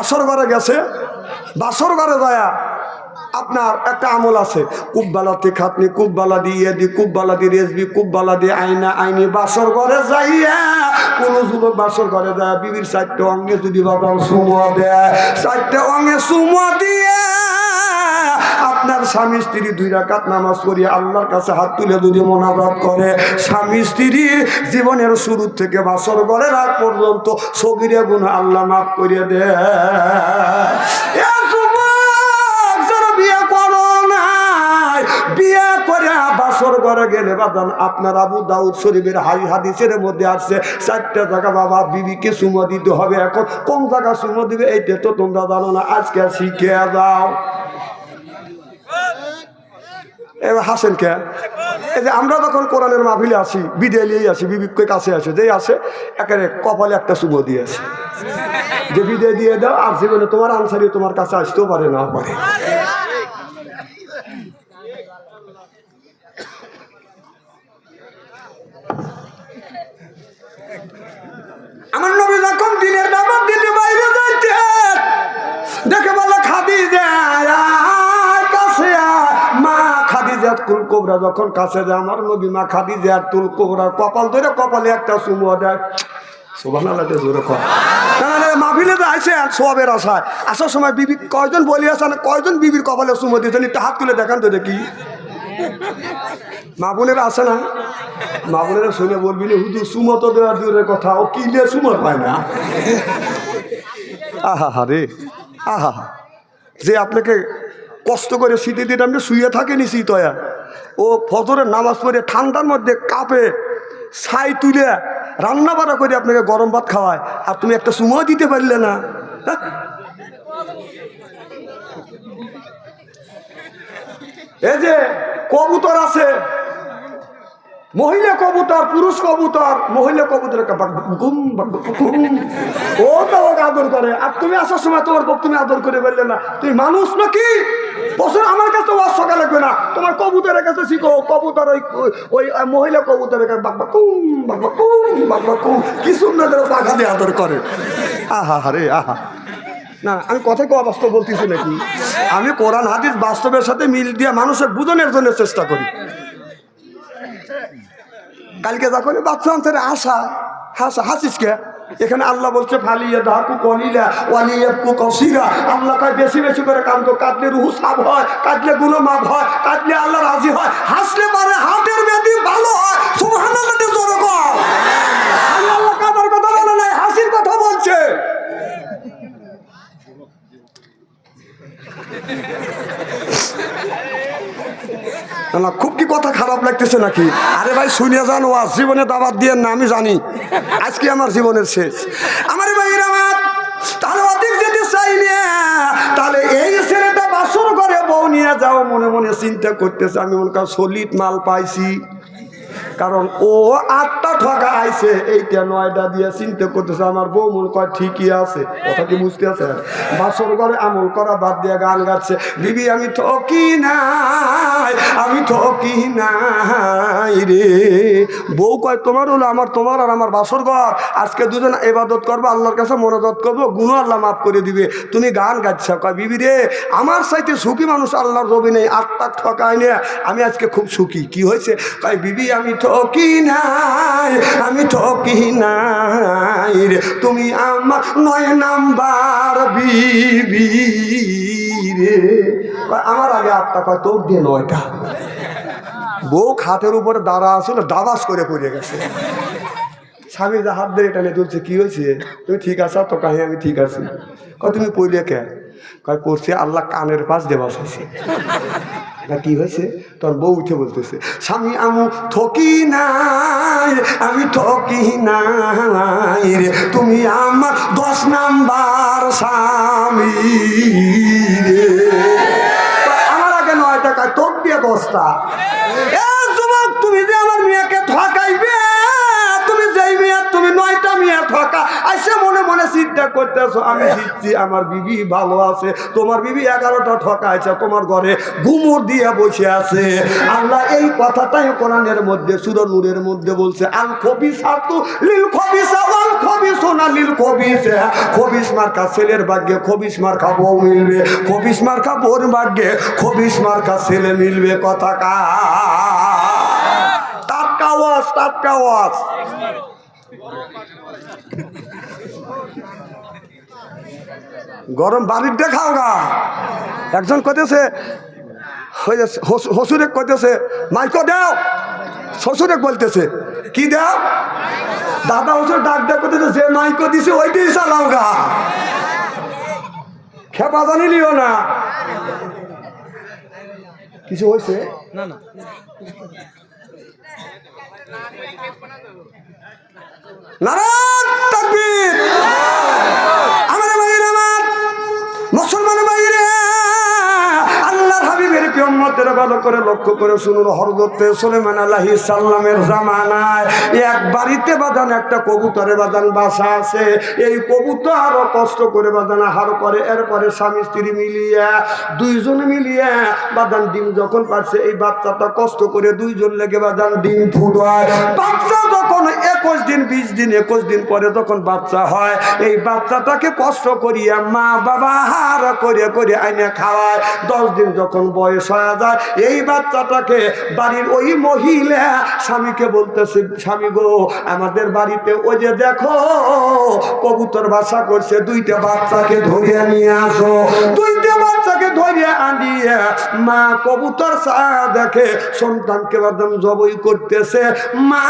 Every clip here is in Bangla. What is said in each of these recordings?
বাসর ঘরে গেছে, বাসর ঘরে দয়া আপনার একটা আমল আছে, কুব্বালাতে খাতনি কুব্বালা দিয়ে দি কুব্বালা দি রেসবি কুব্বালা দিয়ে আইনা, আইনি বাসর ঘরে যাইয়া কোন যুবক বাসর ঘরে যায় বিবির চারটে অঙ্গে যদি বাবা সুমো দেয়, চারটে অঙ্গে সুমো দিয়ে আপনার স্বামী স্ত্রী দুই রাকাত নামাজ পড়িয়ে আল্লাহর কাছে হাত তুলে যদি মোনাজাত করে, স্বামী স্ত্রী জীবনের শুরু থেকে বাসর ঘরে রাত পর্যন্ত সগিরে গুণ আল্লাহ মাফ করিয়ে দেয় বিয়ে করো করে বাসর গেলে আপনার দাউদ হাই মধ্যে আসছে, চারটা জায়গা বাবা, বিবিকে দিতে হবে। এখন দিবে তো তোমরা জানো না, আজকে শিখে যাও। এবার হাসেন কে? এই যে আমরা যখন কোরআনের মাহফিলে আসি, বিদায় নিয়েই আসি বিবিকে কাছে আসে, যেই আসে, একেবারে কপালে একটা শুভ দিয়ে আসে। যে বিদায় দিয়ে দাও, আর জীবনে তোমার আনসারি তোমার কাছে আসতেও পারে না। পারে আমার নবী যখন দিনের কোবরা যখন কাছে যায়, আমার নবী মা খাদি জাত তুল কোবরা কপাল ধরে কপালে একটা সুমো দেয়। আসে আশায়। আসার সময় বিবি, কয়জন বলি কয়জন বিবির কপালে হাত তুলে তো দেখি। মা আসে না? মা বলবি দেওয়ার কথা, ও কি না আহা হা রে আহা। যে আপনাকে কষ্ট করে শীতে আপনি শুয়ে থাকেনি শীতয়া ও ফজরের নামাজ পড়ে ঠান্ডার মধ্যে কাপে ছাই তুলে রান্না বাড়া করে আপনাকে গরম ভাত খাওয়ায় আর তুমি একটা সময় দিতে পারলে না? এই যে কবুতর আছে মহিলা কবুতর, পুরুষ কবুতর, মহিলা কবুতর ও তো ওকে আদর করে। আর তুমি আসার সময় তোমার বউ তুমি আদর করে বললে না তুমি মানুষ নাকি? বছর আমার কাছে ওয়াজ সকা লাগবে না। তোমার কবুতরের কাছে শিখো। কবুতর ওই, ওই- মহিলা কবুতরের কাছে বাকবা কুম বাকবা কুম বাকবা কুম কি সুন্দর পাখা দিয়ে আদর করে। আহা, হারে, আহা। না, আমি কথা কেউ বাস্তব বলতেছি নাকি? আমি কোরআন, হাদিস বাস্তবের সাথে মিল দিয়ে মানুষের বুঝনের জন্য চেষ্টা করি। কালকে যখন বাচ্চা অন্তরে আসা হাসা হাসিস কে? এখানে আল্লাহ বলছে, ফালিয়া দাহকু কলিলা ওয়ালিয়াকু কসিরা। আল্লাহ কয়, বেশি বেশি করে কাঁদতো কাঁদলে রুহু সাব হয়, কাঁদলে গুলো মাপ হয়, কাঁদলে আল্লাহ রাজি হয়। হাসলে পারে হাতের বেদি ভালো হয়। সুবহানাল্লাহ জোরে কর আল্লাহ কাদার কথা বলে নাই, হাসির কথা বলছে। না, খুব কি কথা খারাপ লাগতেছে নাকি? আরে ভাই শুনিয়া যান ও জীবনে দাবাত দিয়ে না আমি জানি। আজকে আমার জীবনের শেষ। আমার ভাই রামাত তাহলে অধিক যেতে চাই না তাহলে এই ছেলেটা বাসর করে বউ নিয়ে যাও মনে মনে চিন্তা করতেছে আমি মনে করি সলিড মাল পাইছি। কারণ ও আটটা ঠকা আইছে এইটা নয়টা দিয়ে চিন্তা করতেছে, আমার বউ মন কয় ঠিকই আছে। কথা কি বুঝতে আছে? বাসর ঘরে আমল করা বাদ দিয়ে গান গাচ্ছে, বিবি, আমি ঠকি নাই, আমি ঠকি নাই রে। বউ কয়, তোমার হলো আমার, তোমার আর আমার বাসর ঘর। আজকে দুজন এবাদত করব, আল্লাহর কাছে মনোদত করব গুণ আল্লাহ মাফ করে দিবে। তুমি গান গাচ্ছ। কয়, বিবি রে, আমার সাইতে সুখী মানুষ আল্লাহর রবি নেই, আত্মা ঠকায় নে আমি আজকে খুব সুখী। কি হয়েছে? কয়, বিবি, আমি ঠকি নাই, আমি ঠকি নাই রে। তুমি আমার নয় নাম্বার বিবি রে। আমার আগে আত্মা কয়, তোর দিয়ে নয়টা। বউ খাটের উপরে দাঁড়া আসছিল দাবাস করে পড়ে গেছে। স্বামী যা হাত ধরে টানে তুলছে, কি হয়েছে? তুমি ঠিক আছো? তো কাহি আমি ঠিক আছি। কয়, তুমি পড়লে কে? কয়, পড়ছে আল্লাহ কানের পাশ দেওয়া হয়েছে না কি হয়েছে? তোর বউ উঠে বলতেছে, স্বামী, আমি ঠকি নাই, আমি ঠকি নাই রে। তুমি আমার দশ নাম্বার স্বামী রে। আমার আগে নয় টাকা তোর দিয়ে দশটা। ঠকা আইসে মনে মনে চিন্তা করতেছো, আমি জিতছি, আমার বিবি ভালো আছে, তোমার বিবি এগারোটা ঠকা আছে তোমার ঘরে ঘুমুর দিয়ে বসে আছে। আল্লাহ এই কথাটাই কোরআনের মধ্যে, সুর নূরের মধ্যে বলছে, আল খবিস হাতু লিল খবিস আল খবিস না লিল খবিস। খবিস মার্কা ছেলের ভাগ্যে, খবিস মার্কা বউ মিলবে। খবিস মার্কা বোর ভাগ্যে, খবিস মার্কা ছেলে মিলবে। কথা কা। টাটকা ওয়াজ টাটকা ওয়াজ। গরম বাড়ির দেখাও গা। একজন হস- হসুরে কইতেছে মাইকো দাও। শ্বশুরে বলতেছে কি দাও? দাদা হসুর ডাক ডাক করতেছে যে মাইকো দিছে ওইটাই চালাও গা। খেপা জানিলিও না। কিছু হয়েছে নারায়ণ তাকবীর! আমার ভালো করে লক্ষ্য করে শুনুন হরদত্তে সুলেমান সাল্লামের জামানায় এক বাড়িতে একটা কবুতরে বাদান বাসা আছে। এই কবুতর আরও কষ্ট করে বাদান আহার করে এরপরে স্বামী স্ত্রী মিলিয়ে, দুইজন মিলিয়ে বাদান ডিম যখন পারছে, এই বাচ্চাটা কষ্ট করে দুইজন লেগে বাদান ডিম ফুটায়। বাচ্চা যখন একুশ দিন, বিশ দিন, একুশ দিন পরে যখন বাচ্চা হয়, এই বাচ্চাটাকে কষ্ট করিয়া মা বাবা হার করে করে আইনে খাওয়ায়। দশ দিন যখন বয়স হয়ে যায়, এই বাচ্চাটাকে বাড়ির ওই মহিলা স্বামীকে বলতেছে, স্বামী গো, আমাদের বাড়িতে ওই যে দেখো, কবুতর বাসা করছে, দুইটা বাচ্চাকে ধরিয়ে নিয়ে আসো। বাচ্চাকে মা কবুতর দেখে সন্তানকে বাদাম জবই করতেছে। মা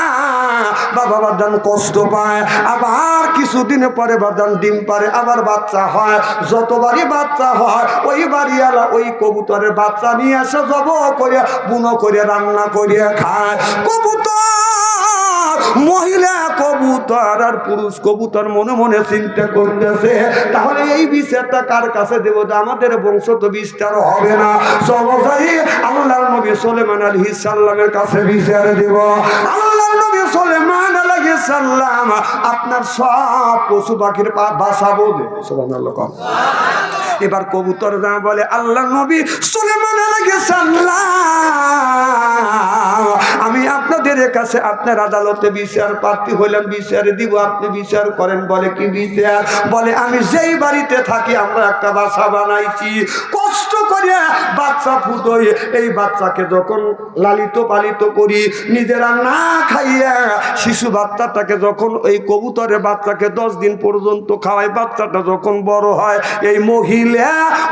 বাবা বাদান কষ্ট পায়, আবার কিছুদিন পরে বাদান ডিম পারে, আবার বাচ্চা হয়। যতবারই বাচ্চা হয়, ওই বাড়িওয়ালা ওই কবুতরের বাচ্চা নিয়ে আসে জব করে, বুনো করে, রান্না করে খায়। কবুতর কবুতর আর পুরুষ কবুতর মনে মনে চিন্তা করতেছে, তাহলে এই বিষয়টা কার কাছে দেব? আমাদের বংশ তো বিস্তার হবে না। সবাই আল্লাহর নবী সোলেমান আলী সাল্লামের কাছে বিচার দেব। আল্লাহর নবী সোলেমান আলী সাল্লাম আপনার সব পশু পাখির পা- বাসা বোঝে সুবহানাল্লাহ, কম। এবার কবুতর না বলে আল্লাহ নবী সুলেমান আলাইহিস সালাম আমি আপনাদের কাছে আপনার আদালতে বিচার প্রার্থী হইলাম, বিচার দিব, আপনি বিচার করেন, বলে কি বিচার? বলে, আমি যেই বাড়িতে থাকি, আমরা একটা বাসা বানাইছি। কষ্ট করে বাচ্চা ফুটোই এই বাচ্চাকে যখন লালিত পালিত করি, নিজেরা না খাইয়া শিশু বাচ্চাটাকে যখন এই কবুতরের বাচ্চাকে দশ দিন পর্যন্ত খাওয়াই বাচ্চাটা যখন বড় হয়, এই মহিলা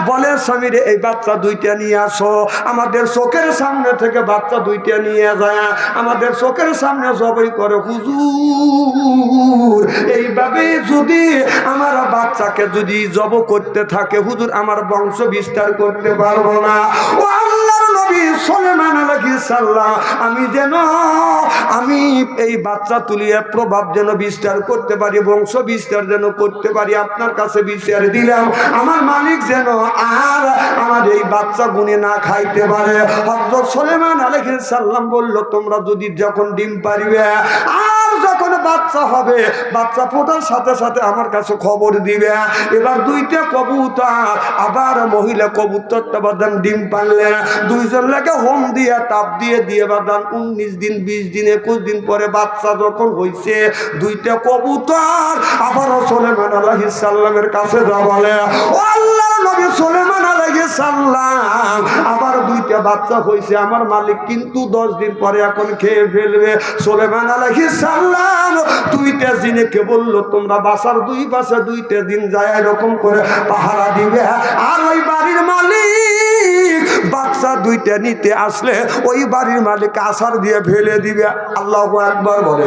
বলে, স্বামীর, এই বাচ্চা দুইটা নিয়ে আসো। আমাদের চোখের সামনে থেকে বাচ্চা দুইটা নিয়ে যায়। আমাদের চোখের সামনে জবাই করে, হুজুর, এইভাবে যদি আমার বাচ্চাকে যদি জব করতে থাকে, হুজুর, আমার বংশ বিস্তার করতে পারব না। আমি যেন, আমি এই বাচ্চা তুলিয়ে প্রভাব যেন বিস্তার করতে পারি, বংশ বিস্তার যেন করতে পারি, আপনার কাছে বিচার দিলাম। আমার মালিক যেন আর আমার এই বাচ্চা গুনে না খাইতে পারে। হজরত সুলেমান আলাইহিস সালাম বলল, তোমরা যদি যখন ডিম পারিবে আর বাচ্চা হবে, বাচ্চা ফোটার সাথে সাথে আমার কাছে খবর দিবে। এবার দুইটা কবুতর, আবার মহিলা কবুতরটা বাদান ডিম পারলে দুইজন লেগে হোম দিয়ে, তাপ দিয়ে দিয়ে বাদান উনিশ দিন, বিশ দিন, একুশ দিন পরে বাচ্চা যখন হয়েছে দুইটা কবুতর আবারও সোলেমান আলাহিস সাল্লামের কাছে যা বলে, ও আল্লাহ নবী সোলেমান আলাইহিস সাল্লাম আবার দুইটা বাচ্চা হয়েছে আমার মালিক কিন্তু দশ দিন পরে এখন খেয়ে ফেলবে। সোলেমান আলাইহিস সাল্লাম দুইটা দিনে বলল, তোমরা বাসার দুই পাশে দুইটা দিন যায় এরকম করে পাহারা দিবে আর ওই বাড়ির মালিক বাচ্চা দুইটা নিতে আসলে ওই বাড়ির মালিক আসার দিয়ে ফেলে দিবে। আল্লাহ একবার বলে।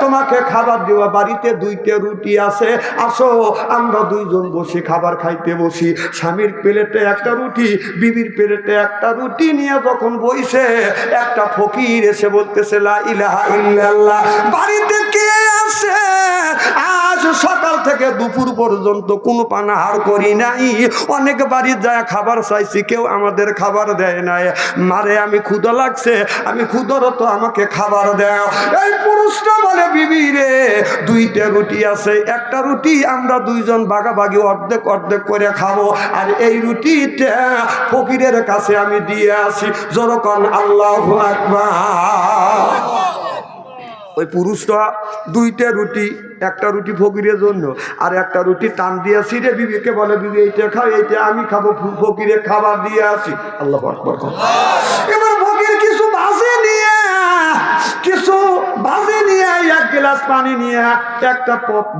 তোমাকে খাবার দেওয়া বাড়িতে দুইটা রুটি আছে। আসো, আমরা দুইজন বসে খাবার খাইতে বসি। স্বামীর প্লেটে একটা রুটি, বিবির প্লেটে একটা রুটি নিয়ে যখন বইছে, একটা ফকির এসে বলতেছে, লা ইলাহা ইল্লাল্লাহ। বাড়িতে কে আছে? আজ সকাল থেকে দুপুর পর্যন্ত কোনো পানাহার করি নাই। অনেক বাড়ি যায় খাবার চাইছি, কেউ আমাদের খাবার দেয় নাই। মারে, আমি ক্ষুদা লাগছে, আমি ক্ষুদরত আমাকে খাবার দেয় এই পুরুষটা বলে, বিবি রে, দুইটা রুটি আছে, একটা রুটি আমরা দুইজন বাগাবাগি অর্ধেক অর্ধেক করে খাব। আর এই রুটিটা ফকিরের কাছে আমি দিয়ে আসি। যখন আল্লাহ আকবার। ওই পুরুষটা দুইটা রুটি, একটা রুটি ফকিরের জন্য আর একটা রুটি টান দিয়ে ছিঁড়ে বিবিকে বলে, বিবি, এইটা খাও, এইটা আমি খাব ফকিরে খাবার দিয়ে আসি। আল্লাহ এবার ফকির কিছু বাজে নিয়ে, কিছু বাজে নিয়ে, এক গ্লাস পানি নিয়ে, একটা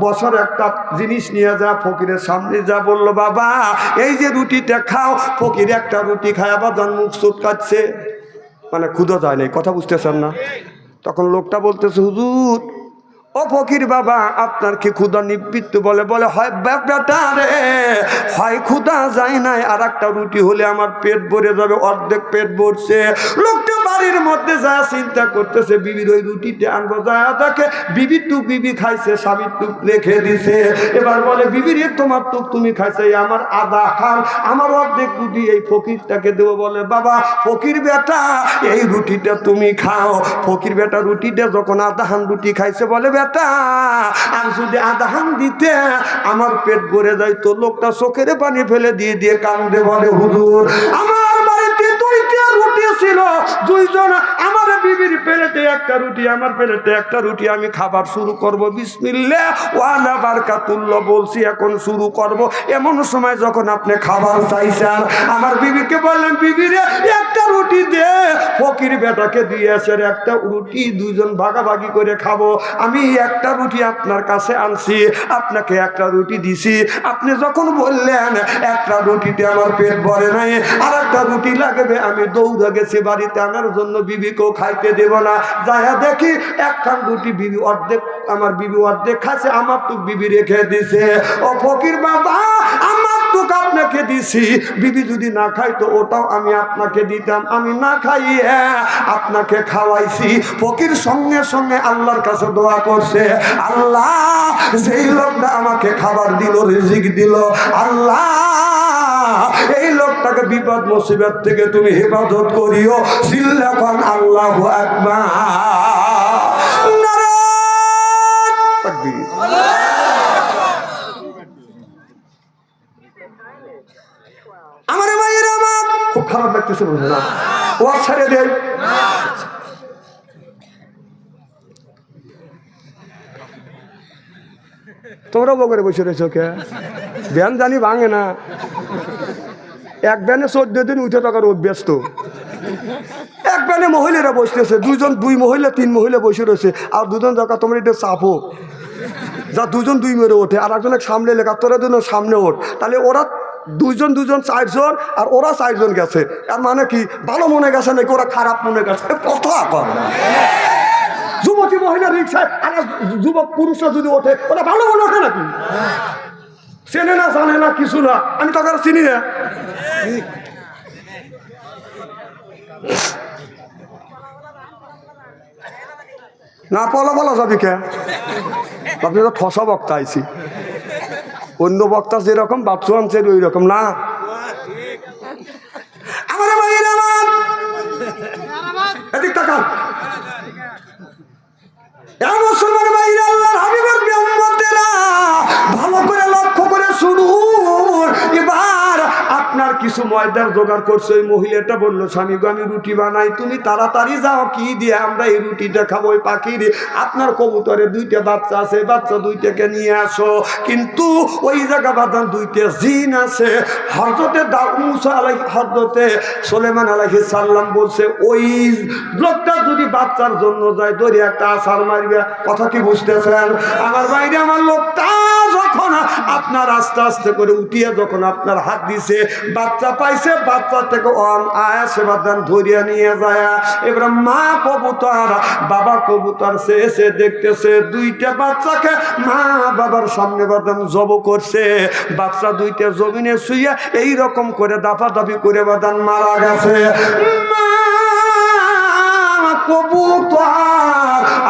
বছর একটা জিনিস নিয়ে যা, ফকিরের সামনে যা বলল, বাবা, এই যে রুটিটা খাও। ফকির একটা রুটি খায়, আবার মুখ চুটকাচ্ছে। মানে ক্ষুদা যায় নাই, কথা বুঝতেছেন না? তখন লোকটা বলতেছে হুজুর ও ফকির বাবা আপনার কি ক্ষুদা নিবৃত্ত বলে বলে, হয় বে- বেটা রে, হয় ক্ষুদা যায় নাই আর একটা রুটি হলে আমার পেট ভরে যাবে, অর্ধেক পেট ভরছে। লোকটা বাড়ির মধ্যে যা চিন্তা করতেছে, বিবির ওই রুটিতে আনব। যা দেখে বিবির টুক বিবি খাইছে স্বামীর টুক রেখে দিছে। এবার বলে বিবির তোমার টুক তুমি খাইছে আমার আদা খান আমার অর্ধেক রুটি, এই ফকিরটাকে দেবো। বলে, বাবা, ফকির বেটা, এই রুটিটা তুমি খাও। ফকির বেটা রুটিটা যখন আদাহান রুটি খাইছে, বলে, বেটা আর যদি আদাহান দিতে, আমার পেট ভরে যায়, তো লোকটা চোখের পানি ফেলে দিয়ে দিয়ে কান্দে বলে, হুজুর, আমার বাড়িতে দুইটা রুটি ছিল, দুইজন বিবির প্লেটে একটা রুটি, আমার প্লেটে একটা রুটি, আমি খাবার শুরু করব। বিসমিল্লা ওয়ালা বারকাতুল্লাহ বলছি এখন শুরু করব। এমন সময় যখন আপনি খাবার চাইছেন, আমার বিবিকে বললেন, বিবি রে, একটা রুটি দে। ফকির বেটাকে দিয়ে দিয়েছে একটা রুটি দুইজন ভাগাভাগি করে খাব। আমি একটা রুটি আপনার কাছে আনছি, আপনাকে একটা রুটি দিছি। আপনি যখন বললেন, একটা রুটিতে আমার পেট ভরে নাই আর একটা রুটি লাগবে, আমি দৌড়ে গেছি বাড়িতে, আনার জন্য বিবিকেও খাইতে দেব না। যাইয়া দেখি, একখান রুটি বিবি অর্ধেক, আমার বিবি অর্ধেক খাচ্ছে আমার তো বিবি রেখে দিছে। ও ফকির বাবা, আমার টুক আপনাকে দিছি। বিবি যদি না খাইতো, ওটাও আমি আপনাকে দিতাম। আমি না খাইয়ে আপনাকে খাওয়াইছি। ফকির সঙ্গে সঙ্গে আল্লাহর কাছে দোয়া করছে, আল্লাহ, যেই লোকটা আমাকে খাবার দিল, রিজিক দিল, আল্লাহ এই বিপদ মুসিবত থেকে তুমি হেফাজত করিও। সিল্লাখন আল্লাহ আকবার। তোমরা বকরে বসে রয়েছো কে? ব্যান জানি ভাঙে না। এক ব্যানে চোদ্দ দিন উঠে টাকার অভ্যাস তো এক ব্যানে মহিলারা বসতেছে দুজন দুই মহিলা, তিন মহিলা বসে রয়েছে, আর দুজন দরকার তোমার এটা চাপো। যা দুজন দুই মেরে ওঠে, আর একজনের সামনে লেখা, তোরা দুজন সামনে ওঠ। তাহলে ওরা দুইজন দুজন চারজন, আর ওরা চারজন গেছে। আর মানে কি? ভালো মনে গেছে নাকি? ওরা খারাপ মনে গেছে। কথা কর যুবতী মহিলা রিক্সায়, আর যুবক পুরুষরা যদি ওঠে, ওরা ভালো মনে ওঠে নাকি? চেনে না, জানে না, কিছু না। আমি তাকে আর চিনি না। না, পলা বলা যাবি কে? আপনি তো ঠসা বক্তা আইছি। অন্য বক্তা যেরকম বাচ্চু আনছে ওই রকম, না? এদিক তাকান। এ শুনুন এবার কিছু ময়দার জোগাড় করছে, ওই মহিলাটা বলল, স্বামী গো, আমি রুটি বানাই, তুমি তাড়াতাড়ি যাও, কি দিয়ে আমরা এই রুটিটা খাব ওই পাখির? আপনার কবুতরে দুইটা বাচ্চা আছে বাচ্চা দুইটাকে নিয়ে আসো। কিন্তু ওই জায়গা বাদান দুইটা জিন আছে। মুসা আলাই হরদতে সোলেমান আলাহি সাল্লাম বলছে, ওই লোকটা যদি বাচ্চার জন্য যায় দড়ি একটা আসার মারবে। কথা কি বুঝতেছেন? আমার বাইরে আমার লোকটা যখন আপনার আস্তে আস্তে করে উঠিয়ে, যখন আপনার হাত দিছে, বাচ্চা পাইছে, বাচ্চা থেকে অন আয়াসে বাদান ধরিয়া নিয়ে যায়। এবার মা কবুতর, বাবা কবুতর সে সে দেখতেছে, দুইটা বাচ্চাকে মা বাবার সামনে বাদাম জব করছে। বাচ্চা দুইটা জমিনে শুইয়া এই রকম করে দাফা দাফি করে বাদান মারা গেছে। মা কবুতর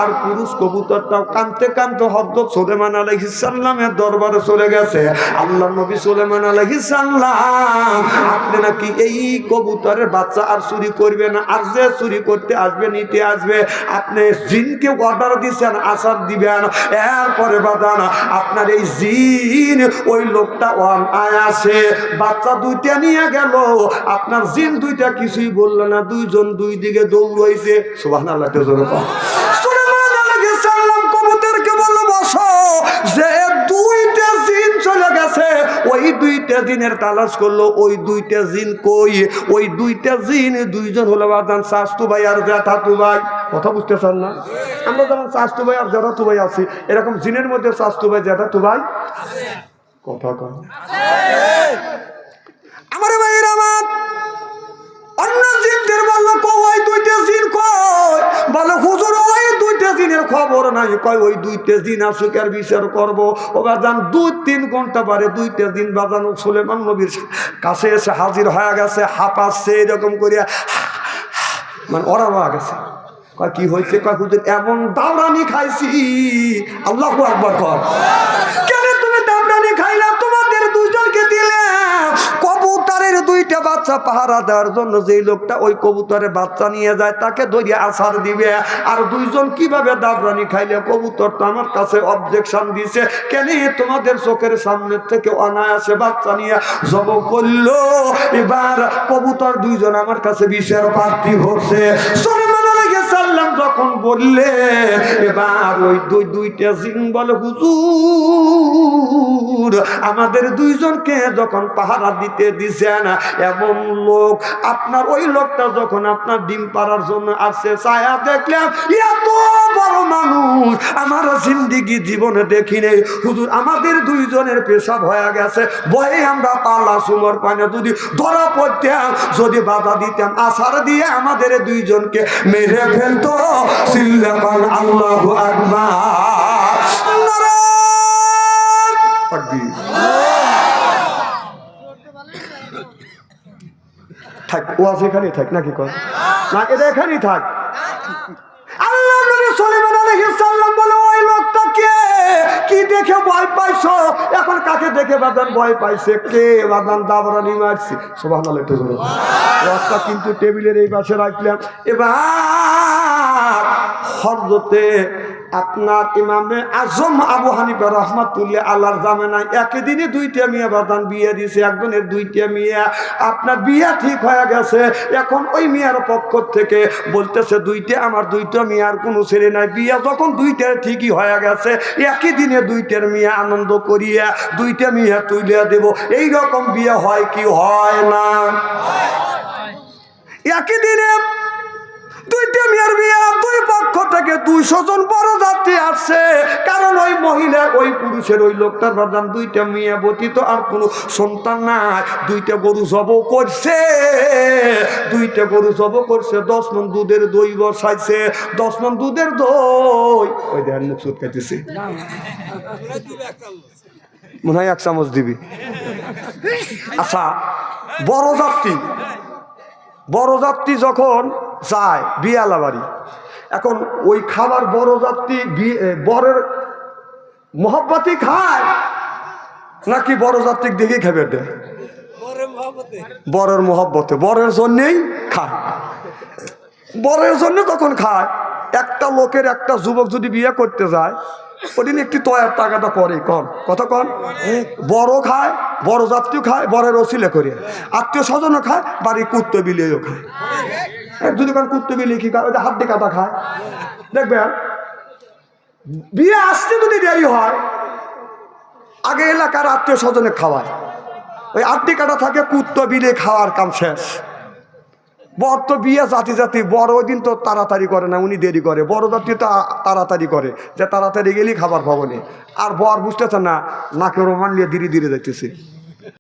আর পুরুষ কবুতরটাও কানতে কানতে হজরত সুলেমান আলাইহিস সালামের দরবারে চলে গেছে। আল্লাহ নবী সুলেমান আলাইহিস সালাম, আপনি নাকি এই কবুতরের বাচ্চা আর চুরি করবে না? আর যে চুরি করতে আসবে, নিতে আসবে। আপনি জিনকে অর্ডার দিচ্ছেন আসার দিবেন। এরপরে বাদান, আপনার এই জিন, ওই লোকটা অন আয়াসে বাচ্চা দুইটা নিয়ে গেল। আপনার জিন দুইটা কিছুই বলল না। দুইজন দুই দিকে দৌড়াইছে। সুবহানাল্লাহ তো জোরে ওই দুইটা জিনের তালাশ করল ওই দুইটা জিন কই? ওই দুইটা জিন দুইজন হলো বাদান শাস্তু ভাই আর জ্যাঠাতু ভাই। কথা বুঝতেছেন না? আমরা যেমন শাস্তু ভাই আর জ্যাঠাতু ভাই আছি এরকম জিনের মধ্যে শাস্তু ভাই জ্যাঠাতু ভাই? কথা কন। আমার ভাইয়ের আমার অন্য জিনদের বলল নাই, কয়, ওই দুই তেজ দিন আসুক আর বিচার করব? ও বাজান, দুই তিন ঘণ্টা পারে দুই তেজ দিন বাজানো সুলেমান নবীর কাছে এসে হাজির হয়ে গেছে, হাঁপাচ্ছে এরকম করিয়া। মানে ওরা হয়ে গেছে। কয়, কি হয়েছে? কয়, হুজুর, এমন দাওরানি খাইছি। আল্লাহ আকবর কর। দুইটা বাচ্চা পাহারা দেওয়ার জন্য যেই লোকটা ওই কবুতরে বাচ্চা নিয়ে যায়, তাকে ধরিয়ে আসার দিবে। আর দুইজন কীভাবে দাবরানি খাইলে? কবুতর তো আমার কাছে অবজেকশন দিছে। কেন তোমাদের চোখের সামনে থেকে অনায়াসে বাচ্চা নিয়ে জব করল? এবার কবুতর দুইজন আমার কাছে বিষের প্রার্থী হচ্ছে। সাল্লাম যখন বললে, এবার ওই দুই, দুইটা জিন বলে হুজুর, আমাদের দুইজনকে যখন পাহারা দিতে দিছেন এমন লোক আপনার, ওই লোকটা যখন আপনার ডিম পাড়ার জন্য আসছে, ছায়া দেখলাম এত বড় মানুষ, আমার জিন্দিগি জীবনে দেখি নেই। হুজুর, আমাদের দুইজনের পেশাব হয়ে গেছে। বয়ে আমরা পাল্লা সুমর পানে যদি ধরা পড়তাম যদি বাধা দিতাম আশার দিয়ে আমাদের দুইজনকে মেরে ফেলতো। সিল্লাপান আল্লাহ আকবার। থাক থাক, নাকি থাক। বলে, ওই কে? দেখে ভয় এখন কাকে দেখে বাদান ভয় পাইছে? কে বাদান দাবরানি মারছি? রাস্তা কিন্তু টেবিলের এই পাশে রাখলাম। এবার হরদতে আপনার ইমামে আজম আবু হানিফা রহমাতুল্লাহ আল্লাহর জামেনায় একই দিনে দুইটা মেয়ে বাদান বিয়ে দিয়েছে, একজনের দুইটা মেয়ে। আপনার বিয়ে ঠিক হয়ে গেছে, এখন ওই মেয়ের পক্ষ থেকে বলতেছে, দুইটা আমার দুইটা মেয়ের কোনো ছেলে নাই। বিয়ে যখন দুইটার ঠিকই হয়ে গেছে, একই দিনে দুইটার মেয়ে আনন্দ করিয়া দুইটা মেয়ে তুলিয়া দেব। এই রকম বিয়ে হয় কি হয় না? একই দিনে দুইটা মেয়ের দুই পক্ষ থেকে বড় যাত্রী আসছে কারণ ওই মহিলা, ওই পুরুষের ওই দুইটা মেয়ে আর কোনো সন্তান নাই। দুইটা গরু করছে। দুইটা গরু করছে, দশ মন দুধের দই বসাইছে। দশ মন দুধের দই। ওই মনে হয় এক চামচ দিবি। আচ্ছা বড় যাত্রী বড় যাত্রী যখন যায় বিয়ালা বাড়ি এখন ওই খাবার বড় যাত্রী বরের মোহব্বতই খায় নাকি বড় যাত্রী দেখেই খাবে দেয় বরের মোহব্বতে। বরের জন্যেই খায়। বরের জন্য তখন খায়? একটা লোকের একটা যুবক যদি বিয়ে করতে যায় ওদিন একটি তয়ার টাকাটা করে কন। কত কন? বড় খায় বড় যাত্রীও খায় বরের ওসিলে করে। আত্মীয় স্বজনও খায় বাড়ি কুত্তো বিলিয়েও খায়। যদি কারণ কুত্তো বিলিয়ে কি খায় হাড্ডি কাটা খায়। দেখবেন বিয়ে আসতে যদি দেরি হয় আগে এলাকার আত্মীয় স্বজনে খাওয়ায়। ওই আড্ডি কাটা থাকে কুত্ত বিলে খাওয়ার কাম শেষ। বর তো বিয়ে জাতি জাতি, বড় ওই দিন তো তাড়াতাড়ি করে না, উনি দেরি করে বড় জাতি তো তাড়াতাড়ি করে, যে তাড়াতাড়ি গেলেই খাবার পাবো নি। আর বর বুঝতেছে না, নাকে রোমান নিয়ে ধীরে ধীরে যাইতেছে